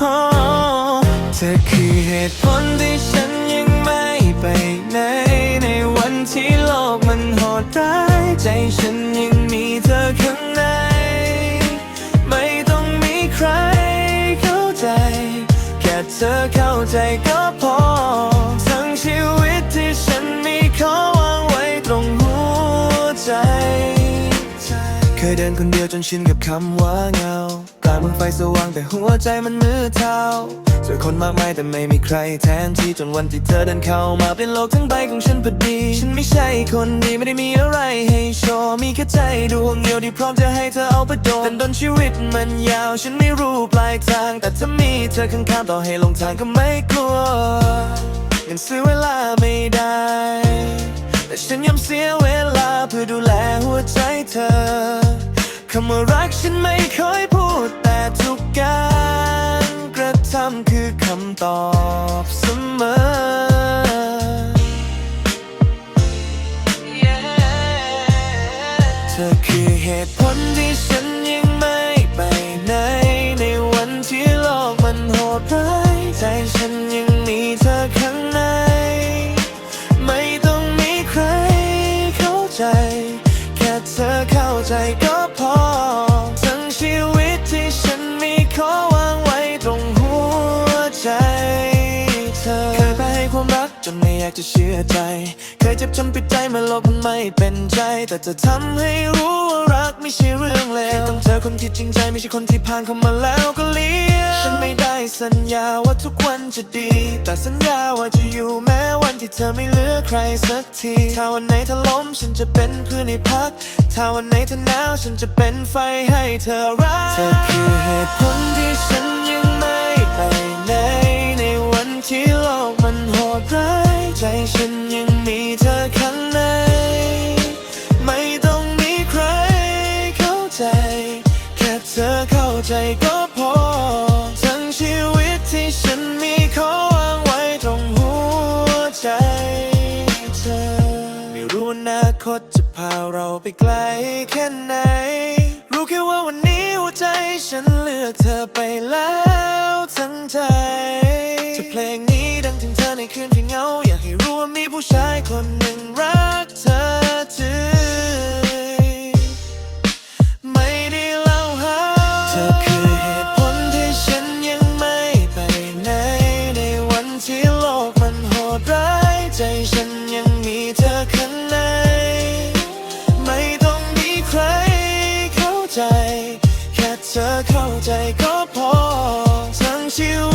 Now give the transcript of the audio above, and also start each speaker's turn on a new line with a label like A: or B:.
A: ธอคือเหตุผลที่ฉันยังไม่ไปไหน ในวันที่โลกมันโหดร้ายใจฉันยังมีเธอข้างใน ไม่ต้องมีใครเข้าใจ แค่เธอเข้าใจก็พอ ทั้งชีวิตที่ฉันมีขอวางไว้ตรงหัวใจ เคยเดินคนเดียวจนชินกับคำว่าเงา มืองไฟสว่างแต่หัวใจมันมืดเทาเจอคนมากมายแต่ไม่มีใครแทนที่จนวันที่เธอเดินเข้ามาเปลี่ยนโลกทั้งใบของฉันพอดี ฉันไม่ใช่คนดีไม่ได้มีอะไรให้โชว์มีแค่ใจดวงเดียวที่พร้อมจะให้เธอเอาไปโดนแต่ดนชีวิตมันยาว ฉันไม่รู้ปลายทาง แต่ถ้ามีเธอข้างๆต่อให้ลงทางก็ไม่กลัวยังซื้อเวลาไม่ได้ แต่ฉันยอมเสียเวลาเพื่อดูแลหัวใจเธอคำว่ารักฉันไม่คอย คือคำตอบเสมอ เธอคือเหตุผลที่ฉันยังไม่ไปไหน ในวันที่โลกมันโหดร้ายใจฉันยัง อยากจะเชื่อใจ เคยเจ็บจนปิดใจมื่อโลกมันไม่เป็นใจ แต่จะทำให้รู้ว่ารักไม่ใช่เรื่องเลวต้องเจอคนที่จริงใจไม่ใช่คนที่ผ่านเข้ามาแล้วก็เลี้ยวฉันไม่ได้สัญญาว่าทุกวันจะดี แต่สัญญาว่าจะอยู่แม้วันที่เธอไม่เหลือใครสักที ถ้าวันไหนเธอล้มฉันจะเป็นเพื่อนในพัก ถ้าวันไหนเธอหนาวฉันจะเป็นไฟให้เธอรัก เธอคือเหตุผลที่ฉันยังไม่ไปไหนในวันที่โลกมันโหดร้าย ใจฉันยังมีเธอข้างใน ไม่ต้องมีใครเข้าใจ แค่เธอเข้าใจก็พอ ทั้งชีวิตที่ฉันมีขอวางไว้ตรงหัวใจเธอ ไม่รู้อนาคตจะพาเราไปไกลแค่ไหน รู้แค่ว่าวันนี้หัวใจฉันเลือกเธอไปแล้วทั้งใจ จะเพลงนี้ดังถึงเธอในคืนที่เหงา ผู้ชายคนหนึ่งรักเธอถึงไม่ได้เล่าหาเธอคือเหตุผลที่ฉันยังไม่ไปไหน ในวันที่โลกมันโหดร้ายใจฉันยังมีเธอข้างใน ไม่ต้องมีใครเข้าใจ แค่เธอเข้าใจก็พอ ทั้งชีวิต